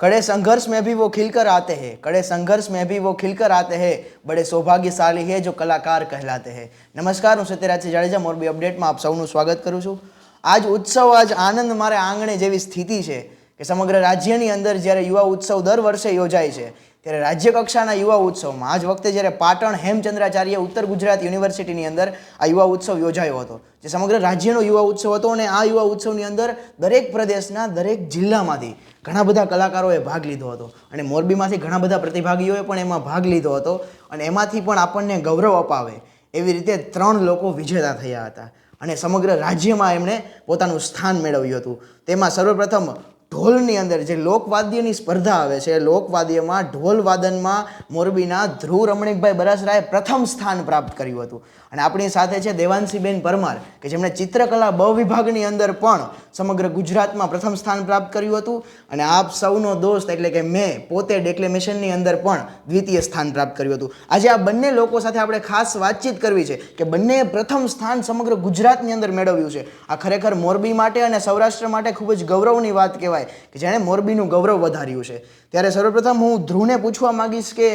कड़े संघर्ष में भी वो खिलकर आते हैं कड़े संघर्ष में भी वो खिलकर आते हैं बड़े સૌભાગ્યશાળી है जो કલાકાર કહેલાતે हैं નમસ્કાર હું સત્યરાજસિંહ જાડેજા મોરબી અપડેટમાં આપ સૌનું સ્વાગત કરું છું આજ ઉત્સવ આજ આનંદ મારે આંગણે જેવી સ્થિતિ છે કે સમગ્ર રાજ્યની અંદર જ્યારે યુવા ઉત્સવ દર વર્ષે યોજાય છે ત્યારે રાજ્ય કક્ષાના યુવા ઉત્સવમાં આજ વખતે જ્યારે પાટણ હેમચંદ્રાચાર્ય ઉત્તર ગુજરાત યુનિવર્સિટીની અંદર આ યુવા ઉત્સવ યોજાયો હતો, જે સમગ્ર રાજ્યનો યુવા ઉત્સવ હતો અને આ યુવા ઉત્સવની અંદર દરેક પ્રદેશના દરેક જિલ્લામાંથી ઘણા બધા કલાકારોએ ભાગ લીધો હતો અને મોરબીમાંથી ઘણા બધા પ્રતિભાગીઓએ પણ એમાં ભાગ લીધો હતો અને એમાંથી પણ આપણને ગૌરવ અપાવે એવી રીતે ત્રણ લોકો વિજેતા થયા હતા અને સમગ્ર રાજ્યમાં એમણે પોતાનું સ્થાન મેળવ્યું હતું. તેમાં સર્વપ્રથમ ઢોલની અંદર જે લોકવાદ્યની સ્પર્ધા આવે છે, લોકવાદ્યમાં ઢોલ વાદનમાં મોરબીના ધ્રુવ રમણીકભાઈ બરાસરાએ પ્રથમ સ્થાન પ્રાપ્ત કર્યું હતું. અને આપણી સાથે છે દેવાંશીબેન પરમાર, કે જેમણે ચિત્રકલા બ વિભાગની અંદર પણ સમગ્ર ગુજરાતમાં પ્રથમ સ્થાન પ્રાપ્ત કર્યું હતું. અને આપ સૌનો દોસ્ત એટલે કે મેં પોતે ડેક્લેમેશનની અંદર પણ દ્વિતીય સ્થાન પ્રાપ્ત કર્યું હતું. આજે આ બંને લોકો સાથે આપણે ખાસ વાતચીત કરવી છે કે બંને પ્રથમ સ્થાન સમગ્ર ગુજરાતની અંદર મેળવ્યું છે. આ ખરેખર મોરબી માટે અને સૌરાષ્ટ્ર માટે ખૂબ જ ગૌરવની વાત કહેવાય કે જેણે મોરબીનું ગૌરવ વધાર્યું છે. ત્યારે સર્વપ્રથમ હું ધ્રુવને પૂછવા માંગીશ કે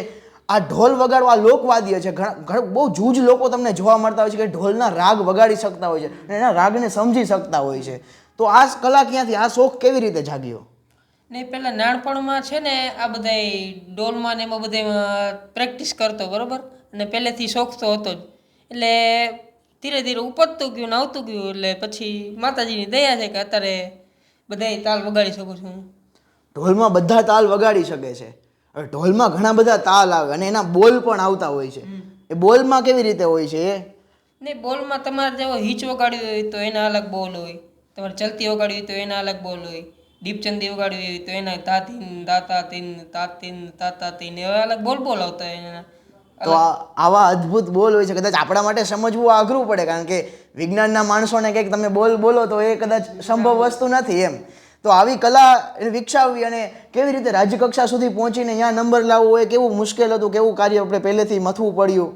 આ ઢોલ વગાડવા લોકવાદ્ય છે. ઘણા બહુ જૂજ લોકો તમને જોવા મળતા હોય છે કે ઢોલના રાગ વગાડી શકતા હોય છે અને એના રાગને સમજી શકતા હોય છે. તો આ કલા ક્યાંથી? આ શોખ કેવી રીતે જાગ્યો? ને પહેલાં નાનપણમાં છે ને આ બધાય ઢોલમાં ને એમાં બધાય પ્રેક્ટિસ કરતો બરાબર? અને પહેલેથી શોખ તો હતો જ. એટલે ધીરે ધીરે ઉપજતું ગયું ને આવતું ગયું એટલે પછી માતાજીની દયા છે કે અત્યારે બધાય તાલ વગાડી શકું છું ઢોલમાં બધા તાલ વગાડી શકે છે. હવે ઢોલમાં ઘણા બધા તાલ આવે અને એના બોલ પણ આવતા હોય છે. એ બોલમાં કેવી રીતે હોય છે ને બોલમાં તમારે જેવો હીચ વગાડ્યો હોય તો એના અલગ બોલ હોય. તમારે ચલતી વગાડવી હોય તો એના અલગ બોલ હોય. દીપચંદી વગાડવી હોય તો એના તાતીન દાતા તીન તાતીન તાતા તીન એવા અલગ બોલ બોલ આવતા હોય એના. તો આવા અદ્ભુત બોલ હોય છે. કદાચ આપણા માટે સમજવું અઘરું પડે કારણ કે વિજ્ઞાનના માણસોને કંઈક તમે બોલ બોલો તો એ કદાચ સંભવ વસ્તુ નથી એમ. તો આવી કલા એને વિકસાવવી અને કેવી રીતે રાજ્યકક્ષા સુધી પહોંચીને અહીંયા નંબર લાવવો એ કેવું મુશ્કેલ હતું, કેવું કાર્ય આપણે પહેલેથી મથવું પડ્યું?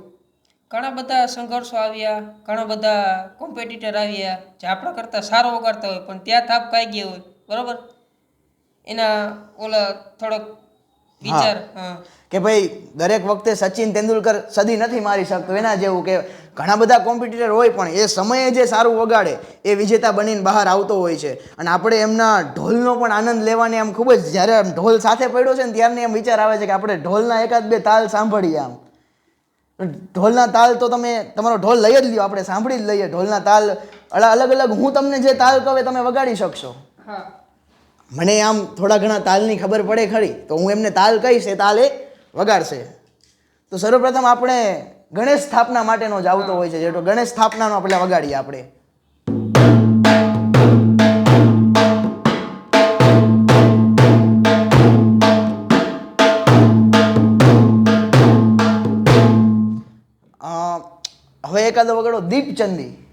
ઘણા બધા સંઘર્ષો આવ્યા, ઘણા બધા કોમ્પિટિટર આવ્યા, જે આપણા કરતાં સારો વગાડતા હોય, પણ ત્યાં થાપ ખાઈ ગયો હોય, બરાબર? એના ઓલા થોડોક વિચાર કે ભાઈ દરેક વખતે સચિન તેંડુલકર સદી નથી મારી શકતો. એના જેવું કે ઘણા બધા કોમ્પિટિટર હોય પણ એ સમયે જે સારું વગાડે એ વિજેતા બનીને બહાર આવતો હોય છે. અને આપણે એમના ઢોલનો પણ આનંદ લેવાની આમ ખૂબ જ જ્યારે આમ ઢોલ સાથે પડ્યો છે ને ત્યારની એમ વિચાર આવે છે કે આપણે ઢોલના એકાદ બે તાલ સાંભળીએ આમ. ઢોલના તાલ તો તમે તમારો ઢોલ લઈ જ લ્યો આપણે સાંભળી જ લઈએ. ઢોલના તાલ અલગ અલગ હું તમને જે તાલ કહે તમે વગાડી શકશો. હા. મને આમ થોડા ઘણા તાલની ખબર પડે ખરી. તો હું એમને તાલ કહીશ, એ તાલ એ વગાડશે. તો સર્વપ્રથમ આપણે ગણેશ સ્થાપના માટેનો જ આવતો હોય છે. જેટલો ગણેશ સ્થાપનાનો આપણે વગાડીએ આપણે. હવે એકાદો વગાડો દીપચંદી.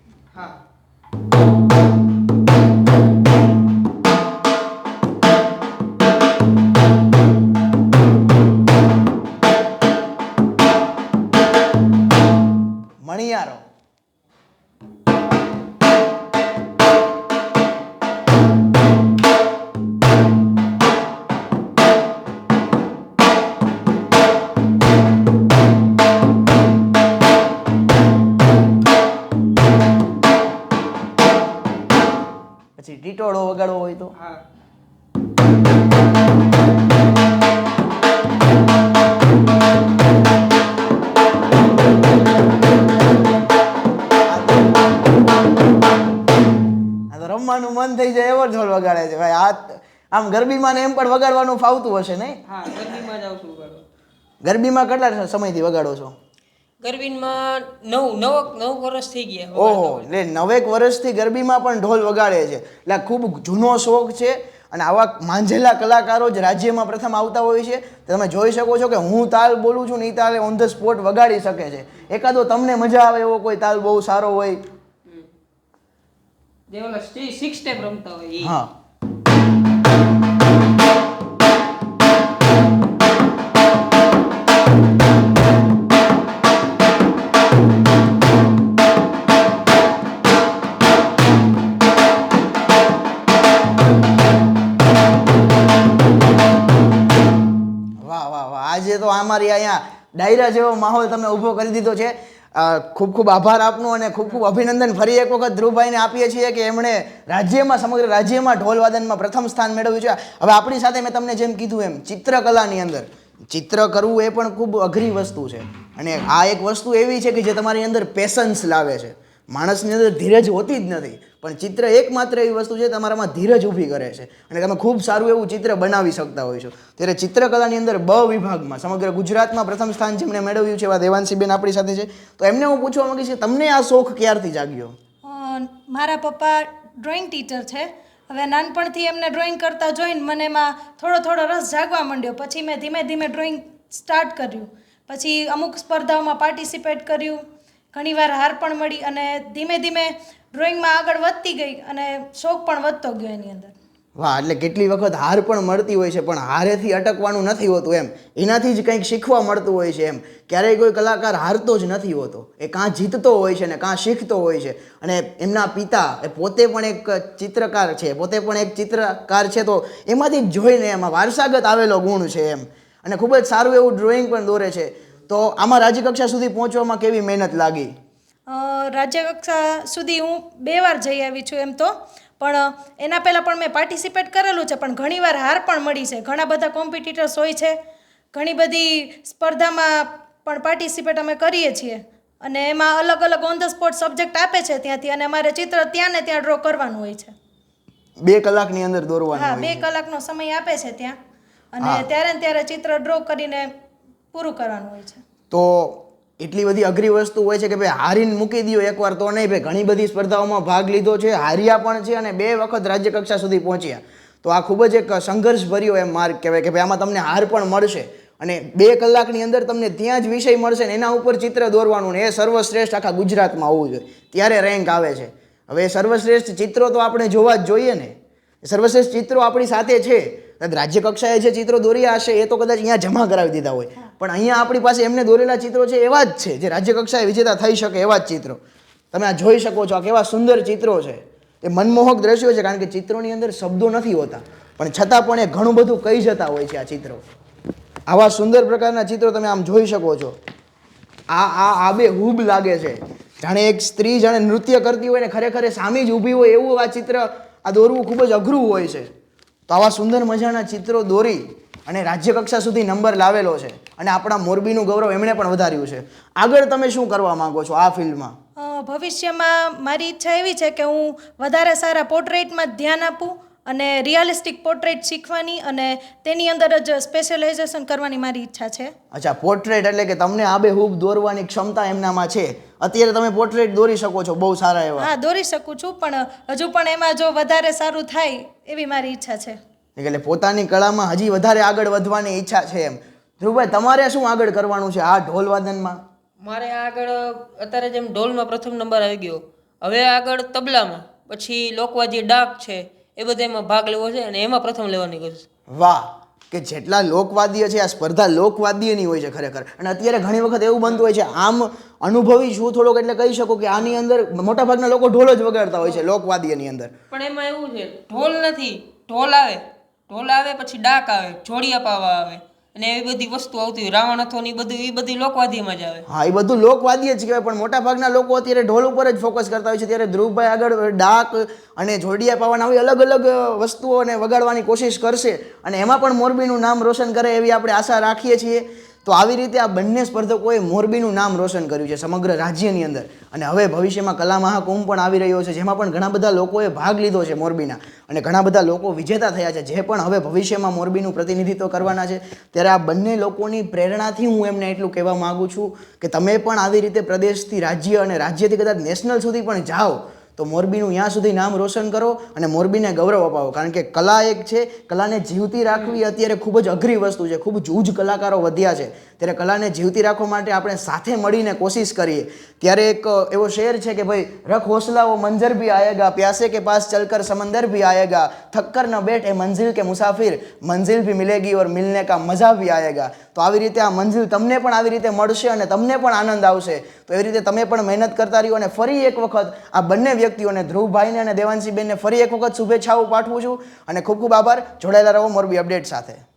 હોય તો રમવાનું મન થઈ જાય એવો ઢોલ વગાડે છે. ભાઈ આ આમ ગરબીમાં ને એમ પણ વગાડવાનું ફાવતું હશે નહીં? ગરબીમાં જ આવશું ગરબીમાં કેટલા સમયથી વગાડો છો? ગરબીમાં નવ નવ નવ વર્ષ થઈ ગયા ઓહો એટલે નવેક વર્ષથી ગરબીમાં પણ ઢોલ વગાડે છે. એટલે ખૂબ જૂનો શોખ છે અને આવા માંજેલા કલાકારો જ રાજ્યમાં પ્રથમ આવતા હોય છે. તમે જોઈ શકો છો કે હું તાલ બોલું છું ને એ તાલે ઓન ધ સ્પોટ વગાડી શકે છે. એકાદો તમને મજા આવે એવો કોઈ તાલ બહુ સારો હોય? જે ઓલા સિક્સ સ્ટેપ રમતા હોય હા. આજે તો અમારી અહીંયા ડાયરા જેવો માહોલ તમે ઊભો કરી દીધો છે. ખૂબ ખૂબ આભાર આપનો અને ખૂબ ખૂબ અભિનંદન. ફરી એક વખત ધ્રુવભાઈને આપીએ છીએ કે એમણે રાજ્યમાં, સમગ્ર રાજ્યમાં ઢોલવાદનમાં પ્રથમ સ્થાન મેળવ્યું છે. હવે આપણી સાથે મેં તમને જેમ કીધું એમ ચિત્રકલાની અંદર. ચિત્ર કરવું એ પણ ખૂબ અઘરી વસ્તુ છે. અને આ એક વસ્તુ એવી છે કે જે તમારી અંદર પેશન્સ લાવે છે. માણસની અંદર ધીરજ હોતી જ નથી. પણ ચિત્ર એકમાત્ર એવી વસ્તુ છે, તમારામાં ધીરજ ઊભી કરે છે. અને તમે ખૂબ સારું એવું ચિત્ર બનાવી શકતા હોય છો. ત્યારે ચિત્રકલાની અંદર બ વિભાગમાં, સમગ્ર ગુજરાતમાં પ્રથમ સ્થાન જેમણે મેળવ્યું છે, એવા દેવાંશીબેન આપણી સાથે છે. તો એમને હું પૂછવા માંગીશ કે તમને આ શોખ ક્યારથી જાગ્યો? મારા પપ્પા ડ્રોઈંગ ટીચર છે. હવે નાનપણથી એમને ડ્રોઈંગ કરતા જોઈને મને એમાં થોડો થોડો રસ જાગવા માંડ્યો. પછી મેં ધીમે ધીમે ડ્રોઈંગ સ્ટાર્ટ કર્યું. પછી અમુક સ્પર્ધાઓમાં પાર્ટિસિપેટ કર્યું. ઘણીવાર હાર પણ મળી અને ધીમે ધીમે ડ્રોઈંગમાં આગળ વધતી ગઈ અને શોખ પણ વધતો ગયો એની અંદર. વાહ, એટલે કેટલી વખત હાર પણ મળતી હોય છે, પણ હારેથી અટકવાનું નથી હોતું એમ. એનાથી જ કંઈક શીખવા મળતું હોય છે એમ. ક્યારેય કોઈ કલાકાર હારતો જ નથી હોતો. એ કાં જીતતો હોય છે ને કાં શીખતો હોય છે. અને એમના પિતા એ પોતે પણ એક ચિત્રકાર છે, પોતે પણ એક ચિત્રકાર છે, તો એમાંથી જ જોઈને એમાં વારસાગત આવેલો ગુણ છે એમ. અને ખૂબ જ સારું એવું ડ્રોઈંગ પણ દોરે છે. તો આમાં રાજ્યકક્ષા સુધી પહોંચવામાં કેવી મહેનત લાગી? રાજ્યકક્ષા રાજ્ય કક્ષા સુધી હું બે વાર જઈ આવી છું એમ તો. પણ એના પહેલાં પણ મેં પાર્ટિસિપેટ કરેલું છે પણ ઘણીવાર હાર પણ મળી છે. ઘણા બધા કોમ્પિટિટર્સ હોય છે. ઘણી બધી સ્પર્ધામાં પણ પાર્ટિસિપેટ અમે કરીએ છીએ. અને એમાં અલગ અલગ ઓન ધ સ્પોટ સબ્જેક્ટ આપે છે ત્યાંથી અને અમારે ચિત્ર ત્યાં ને ત્યાં ડ્રો કરવાનું હોય છે. બે કલાકની અંદર દોરવાનું હા બે કલાકનો સમય આપે છે ત્યાં. અને ત્યારે ને ત્યારે ચિત્ર ડ્રો કરીને પૂરું કરવાનું હોય છે. તો એટલી બધી અઘરી વસ્તુ હોય છે કે ભાઈ હારીને મૂકી દો એકવાર તો નહીં, ભાઈ ઘણી બધી સ્પર્ધાઓમાં ભાગ લીધો છે, હાર્યા પણ છે અને બે વખત રાજ્ય કક્ષા સુધી પહોંચ્યા. તો આ ખૂબ જ એક સંઘર્ષભર્યો એમ માર્ગ કહેવાય કે ભાઈ આમાં તમને હાર પણ મળશે અને બે કલાકની અંદર તમને ત્યાં જ વિષય મળશે ને એના ઉપર ચિત્ર દોરવાનું ને એ સર્વશ્રેષ્ઠ આખા ગુજરાતમાં હોવું જોઈએ. ત્યારે રેન્ક આવે છે. હવે સર્વશ્રેષ્ઠ ચિત્રો તો આપણે જોવા જ જોઈએ ને. સર્વશ્રેષ્ઠ ચિત્રો આપણી સાથે છે. રાજ્ય કક્ષાએ જે ચિત્રો દોર્યા હશે એ તો કદાચ અહીંયા જમા કરાવી દીધા હોય. પણ અહીંયા આપણી પાસે એમને દોરેલા ચિત્રો છે એવા જ છે. જે રાજ્યકક્ષાએ વિજેતા થઈ શકે એવા જ ચિત્રો. તમે આ જોઈ શકો છો આ કેવા સુંદર ચિત્રો છે. એ મનમોહક દ્રશ્યો છે કારણ કે ચિત્રોની અંદર શબ્દો નથી હોતા. પણ છતાં પણ એ ઘણું બધું કહી જતા હોય છે આ ચિત્રો. આવા સુંદર પ્રકારના ચિત્રો તમે આમ જોઈ શકો છો. આ આ આબે હુબ લાગે છે. જાણે એક સ્ત્રી જાણે નૃત્ય કરતી હોય ને ખરેખર સામે જ ઊભી હોય એવું આ ચિત્ર આ દોરવું ખૂબ જ અઘરું હોય છે. તો આવા સુંદર મજાના ચિત્રો દોરી અને રાજ્ય કક્ષા સુધી નંબર લાવેલો છે અને આપણા મોરબીનું ગૌરવ એમણે પણ વધાર્યું છે. આગળ તમે શું કરવા માંગો છો આ ફિલ્ડમાં? ભવિષ્યમાં મારી ઈચ્છા એવી છે કે હું વધારે સારા પોર્ટ્રેટમાં જ ધ્યાન આપું અને રિયાલિસ્ટિક પોર્ટ્રેટ શીખવાની અને તેની અંદર જ સ્પેશિયલાઇઝેશન કરવાની મારી ઈચ્છા છે. અચ્છા પોર્ટ્રેટ એટલે કે તમને આબેહૂબ દોરવાની ક્ષમતા એમનામાં છે. અત્યારે તમે પોર્ટ્રેટ દોરી શકો છો બહુ સારા એવા. હા દોરી શકું છું પણ હજુ પણ એમાં જો વધારે સારું થાય એવી મારી ઈચ્છા છે. એટલે પોતાની કળામાં હજી વધારે આગળ વધવાની ઈચ્છા છે એમ. ધ્રુવભાઈ તમારે શું આગળ કરવાનું છે આ ઢોલ વાદનમાં? મારે આગળ અત્યારે જેમ ઢોલમાં પ્રથમ નંબર આવી ગયો હવે આગળ તબલામાં પછી લોકવાજી ડાક છે એ બધામાં ભાગ લેવો છે અને એમાં પ્રથમ લેવાની કોશિશ વાહ કે જેટલા લોકવાદ્ય છે આ સ્પર્ધા લોકવાદ્યની હોય છે ખરેખર. અને અત્યારે ઘણી વખત એવું બનતું હોય છે આમ અનુભવી છું થોડોક એટલે કહી શકું કે આની અંદર મોટાભાગના લોકો ઢોલ જ વગાડતા હોય છે લોકવાદ્યની અંદર. પણ એમાં એવું છે ઢોલ નથી ઢોલ આવે. ઢોલ આવે પછી ડાક આવે, જોડિયા પાવા આવે અને એવી બધી વસ્તુ આવતી હોય રાવણ એ બધું એ બધી લોકવાદ્યમાં જ આવે. હા એ બધું લોકવાદ્ય જ કહેવાય, પણ મોટા ભાગના લોકો અત્યારે ઢોલ ઉપર જ ફોકસ કરતા હોય છે. ત્યારે ધ્રુવભાઈ આગળ ડાક અને જોડિયા પાવાના આવી અલગ અલગ વસ્તુઓને વગાડવાની કોશિશ કરશે અને એમાં પણ મોરબીનું નામ રોશન કરે એવી આપણે આશા રાખીએ છીએ. તો આવી રીતે આ બંને સ્પર્ધકોએ મોરબીનું નામ રોશન કર્યું છે સમગ્ર રાજ્યની અંદર. અને હવે ભવિષ્યમાં કલા મહાકુંભ પણ આવી રહ્યો છે, જેમાં પણ ઘણા બધા લોકોએ ભાગ લીધો છે મોરબીના. અને ઘણા બધા લોકો વિજેતા થયા છે, જે પણ હવે ભવિષ્યમાં મોરબીનું પ્રતિનિધિત્વ કરવાના છે. ત્યારે આ બંને લોકોની પ્રેરણાથી હું એમને એટલું કહેવા માગું છું કે તમે પણ આવી રીતે પ્રદેશથી રાજ્ય અને રાજ્યથી કદાચ નેશનલ સુધી પણ જાઓ તો મોરબીનું ત્યાં સુધી નામ રોશન કરો અને મોરબીને ગૌરવ અપાવો. કારણ કે કલા એક છે, કલાને જીવતી રાખવી અત્યારે ખૂબ જ અઘરી વસ્તુ છે, ખૂબ જૂજ કલાકારો વધ્યા છે. ત્યારે કલાને જીવતી રાખવા માટે આપણે સાથે મળીને કોશિશ કરીએ. ત્યારે એક એવો શેર છે કે ભાઈ રખ હોસલાઓ મંજર ભી આયેગા, પ્યાસે કે પાસ ચલકર સમંદર ભી આયેગા, થક્કર ન બેઠ એ મંજિલ કે મુસાફિર મંજિલ ભી મિલેગી ઓર મિલને કા મજા ભી આયેગા. તો આવી રીતે આ મંજિલ તમને પણ આવી રીતે મળશે અને તમને પણ આનંદ આવશે. તો એવી રીતે તમે પણ મહેનત કરતા રહ્યો અને ફરી એક વખત આ બંને વ્યક્તિઓને, ધ્રુવભાઈને અને દેવાંશીબેનને ફરી એક વખત શુભેચ્છાઓ પાઠવું છું. અને ખૂબ ખૂબ આભાર. જોડાયેલા રહો મોરબી અપડેટ સાથે.